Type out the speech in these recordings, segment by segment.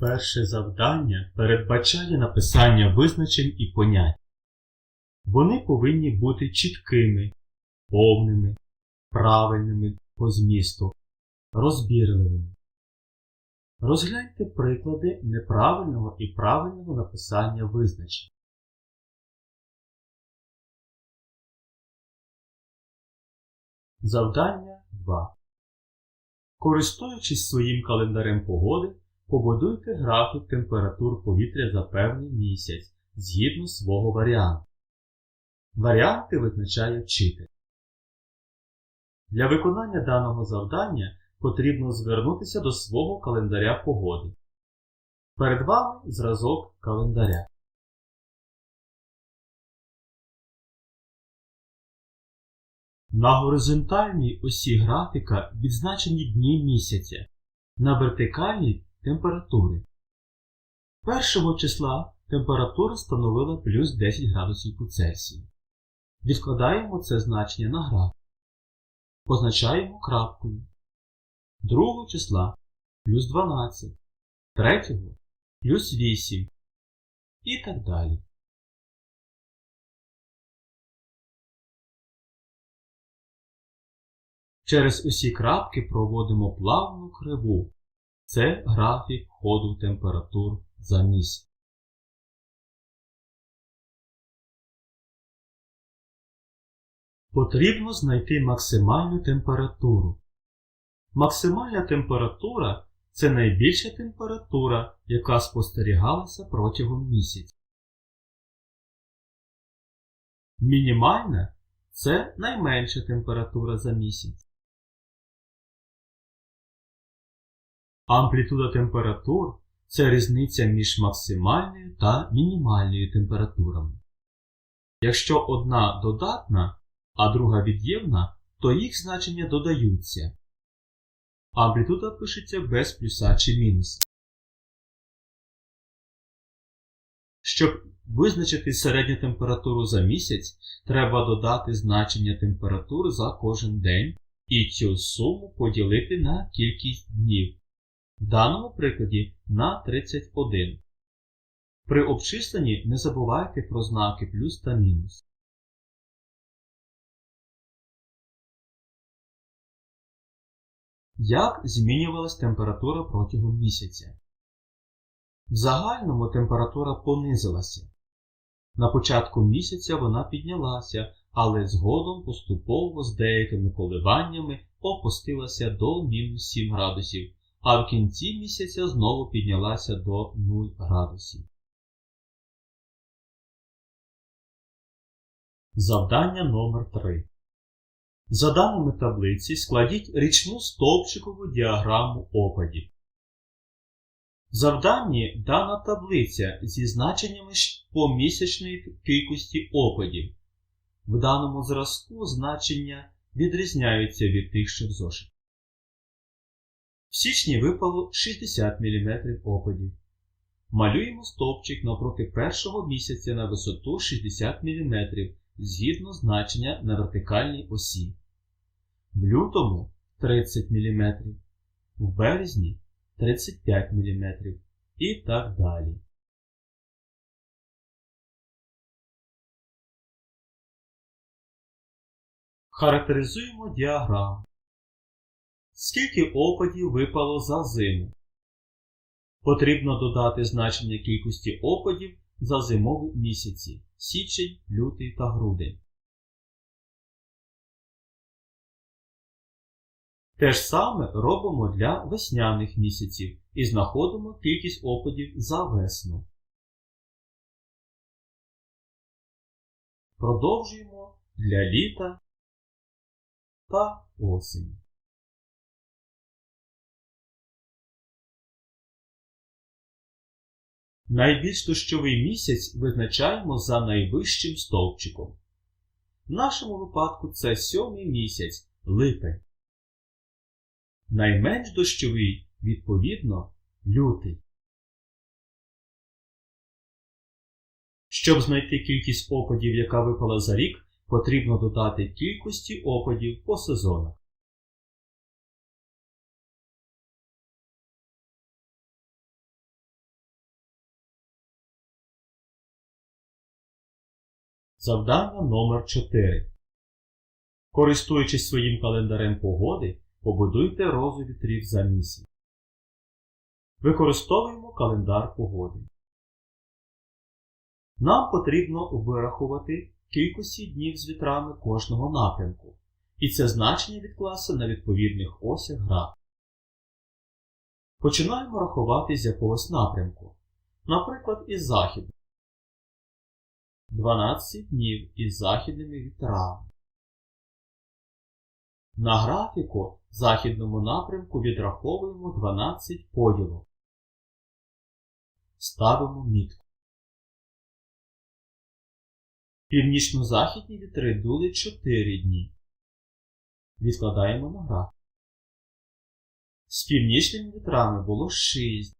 Перше завдання передбачає написання визначень і понять. Вони повинні бути чіткими, повними, правильними по змісту, розбірливими. Розгляньте приклади неправильного і правильного написання визначень. Завдання 2. Користуючись своїм календарем погоди, побудуйте графік температур повітря за певний місяць згідно свого варіанту. Варіанти визначає вчитель. Для виконання даного завдання потрібно звернутися до свого календаря погоди. Перед вами зразок календаря. На горизонтальній осі графіка відзначені дні місяця, на вертикальній температури. 1 числа температура становила плюс 10 градусів по Цельсію. Відкладаємо це значення на графік. Позначаємо крапкою. 2 числа плюс 12, 3 плюс 8 і так далі. Через усі крапки проводимо плавну криву. Це графік ходу температур за місяць. Потрібно знайти максимальну температуру. Максимальна температура це найбільша температура, яка спостерігалася протягом місяця. Мінімальна це найменша температура за місяць. Амплітуда температур це різниця між максимальною та мінімальною температурами. Якщо одна додатна, а друга від'ємна, то їх значення додаються. Амплітуда пишеться без плюса чи мінуса. Щоб визначити середню температуру за місяць, треба додати значення температури за кожен день і цю суму поділити на кількість днів. В даному прикладі на 31. При обчисленні не забувайте про знаки плюс та мінус. Як змінювалась температура протягом місяця? В загальному температура понизилася. На початку місяця вона піднялася, але згодом поступово з деякими коливаннями опустилася до мінус 7 градусів, а в кінці місяця знову піднялася до 0 градусів. Завдання номер 3 За даними таблиці складіть річну стовпчикову діаграму опадів. В завданні дана таблиця зі значеннями помісячної кількості опадів. В даному зразку значення відрізняються від тих, що в зошиті. В січні випало 60 мм опадів. Малюємо стовпчик навпроти першого місяця на висоту 60 мм згідно значення на вертикальній осі. В лютому 30 мм, в березні 35 мм і так далі. Характеризуємо діаграму. Скільки опадів випало за зиму? Потрібно додати значення кількості опадів за зимові місяці січень, лютий та грудень. Те ж саме робимо для весняних місяців і знаходимо кількість опадів за весну. Продовжуємо для літа та осені. Найбільш дощовий місяць визначаємо за найвищим стовпчиком. В нашому випадку це сьомий місяць липень. Найменш дощовий, відповідно, лютий. Щоб знайти кількість опадів, яка випала за рік, потрібно додати кількості опадів по сезонах. Завдання номер 4 Користуючись своїм календарем погоди, побудуйте розу вітрів за місяць. Використовуємо календар погоди. Нам потрібно вирахувати кількості днів з вітрами кожного напрямку, і це значення відкласти на відповідних осях графіку. Починаємо рахувати з якогось напрямку, наприклад, із західного. 12 днів із західними вітрами. На графіку західному напрямку відраховуємо 12 поділок. Ставимо мітку. Північно-західні вітри дули 4 дні. Відкладаємо на графік. З північними вітрами було 6.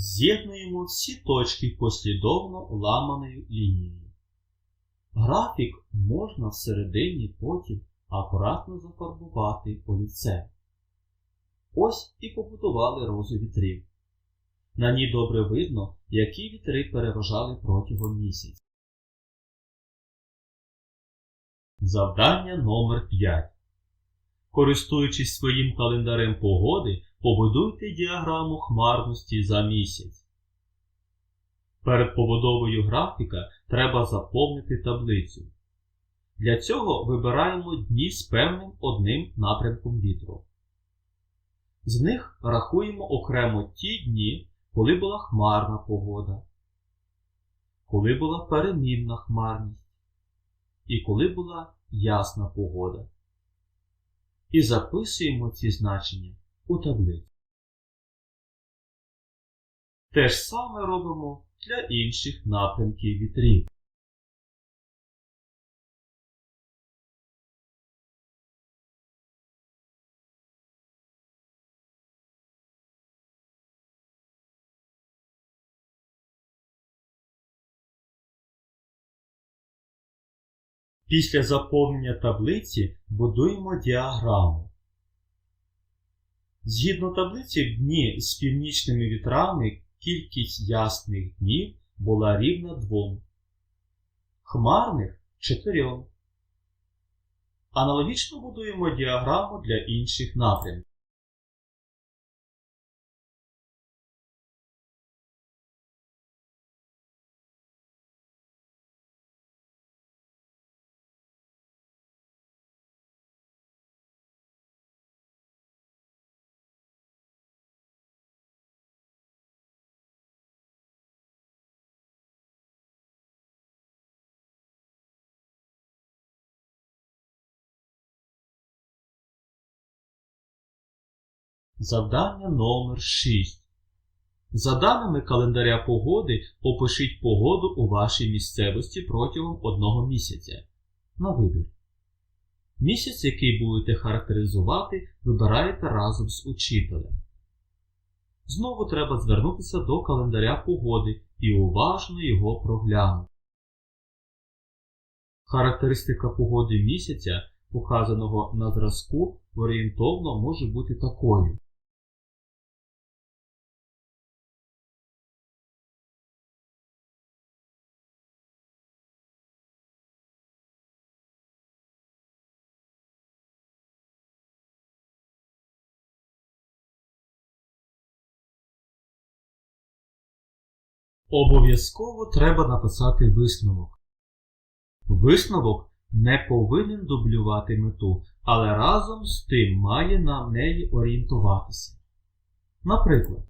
З'єднуємо всі точки послідовно ламаною лінією. Графік можна всередині потім акуратно зафарбувати олівцем. Ось і побудували розу вітрів. На ній добре видно, які вітри переважали протягом місяця. Завдання номер 5 Користуючись своїм календарем погоди, побудуйте діаграму хмарності за місяць. Перед побудовою графіка треба заповнити таблицю. Для цього вибираємо дні з певним одним напрямком вітру. З них рахуємо окремо ті дні, коли була хмарна погода, коли була перемінна хмарність і коли була ясна погода. І записуємо ці значення у таблицю. Те ж саме робимо для інших напрямків вітрів. Після заповнення таблиці будуємо діаграму. Згідно таблиці, в дні з північними вітрами кількість ясних днів була рівна 2, хмарних 4. Аналогічно будуємо діаграму для інших напрямків. Завдання номер 6. За даними календаря погоди, опишіть погоду у вашій місцевості протягом одного місяця. На вибір. Місяць, який будете характеризувати, вибираєте разом з учителем. Знову треба звернутися до календаря погоди і уважно його проглянути. Характеристика погоди місяця, показаного на зразку, орієнтовно може бути такою. Обов'язково треба написати висновок. Висновок не повинен дублювати мету, але разом з тим має на неї орієнтуватися. Наприклад,